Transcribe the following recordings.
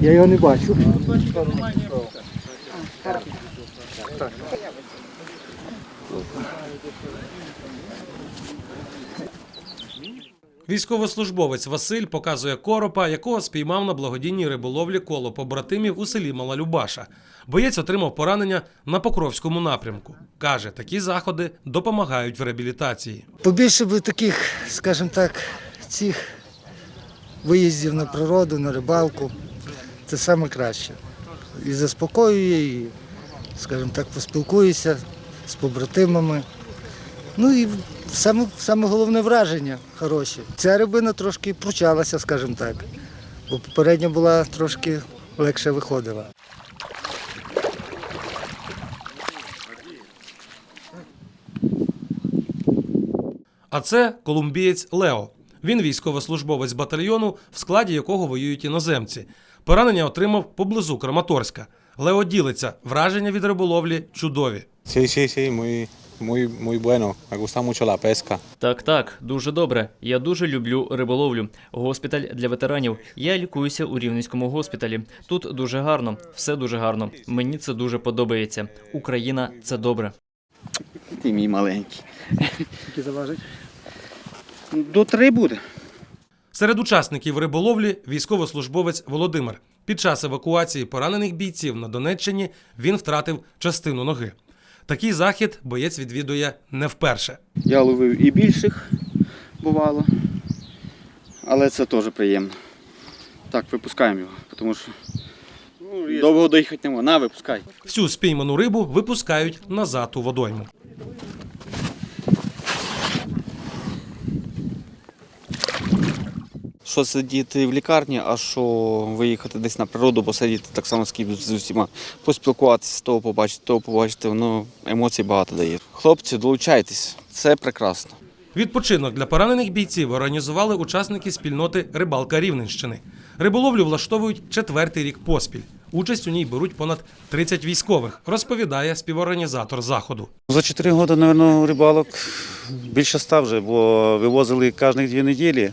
Я його не бачу. Військовослужбовець Василь показує коропа, якого спіймав на благодійній риболовлі коло побратимів у селі Мала Любаша. Боєць отримав поранення на Покровському напрямку. Каже, такі заходи допомагають в реабілітації. Побільше би таких, скажімо так, цих виїздів на природу, на рибалку. Це саме краще. І заспокоює, і, скажімо так, поспілкуюся з побратимами. Ну і саме, саме головне враження хороші. Ця рибина трошки пручалася, скажімо так. Бо попередня була трошки легше виходила. А це колумбієць Лео. Він військовослужбовець батальйону, в складі якого воюють іноземці. Поранення отримав поблизу Краматорська. Лео ділиться враження від риболовлі чудові. Sí, sí, sí, muy, muy, muy bueno. Me gusta mucho la pesca. Так, так, дуже добре. Я дуже люблю риболовлю. Госпіталь для ветеранів. Я лікуюся у Рівненському госпіталі. Тут дуже гарно, все дуже гарно. Мені це дуже подобається. Україна це добре. Ти мій маленький. Які заважить? До три буде. Серед учасників риболовлі військовослужбовець Володимир. Під час евакуації поранених бійців на Донеччині він втратив частину ноги. Такий захід боєць відвідує не вперше. Я ловив і більших бувало, але це теж приємно. Так, випускаємо його, тому що довго доїхати не можна. На, випускай. Всю спійману рибу випускають назад у водойму. Що сидіти в лікарні, а що виїхати десь на природу, посидіти так само з усіма, поспілкуватися, того побачити, того побачити, воно емоцій багато дає. Хлопці, долучайтесь, це прекрасно. Відпочинок для поранених бійців організували учасники спільноти Рибалка Рівненщини. Риболовлю влаштовують четвертий рік поспіль. Участь у ній беруть понад 30 військових, розповідає співорганізатор заходу. За 4 роки, мабуть, рибалок більше став вже, бо вивозили кожні дві неділі,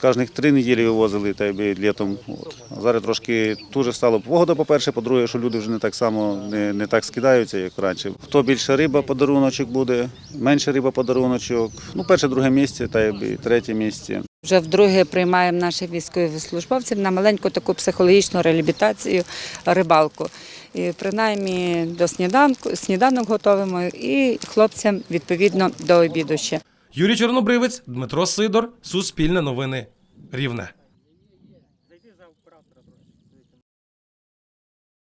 кожних три неділі вивозили та й літом. От. Зараз трошки дуже стало погода, по-перше, по-друге, що люди вже не так само не, не так скидаються, як раніше. Хто більше риба подаруночок буде, менше риба подаруночок. Ну, перше, друге місце, та й третє місце. Вже вдруге приймаємо наших військовослужбовців на маленьку таку психологічну реабілітацію рибалку. І принаймні до сніданку сніданок готовимо і хлопцям відповідно до обіду ще. Юрій Чорнобривець, Дмитро Сидор, Суспільне новини Рівне.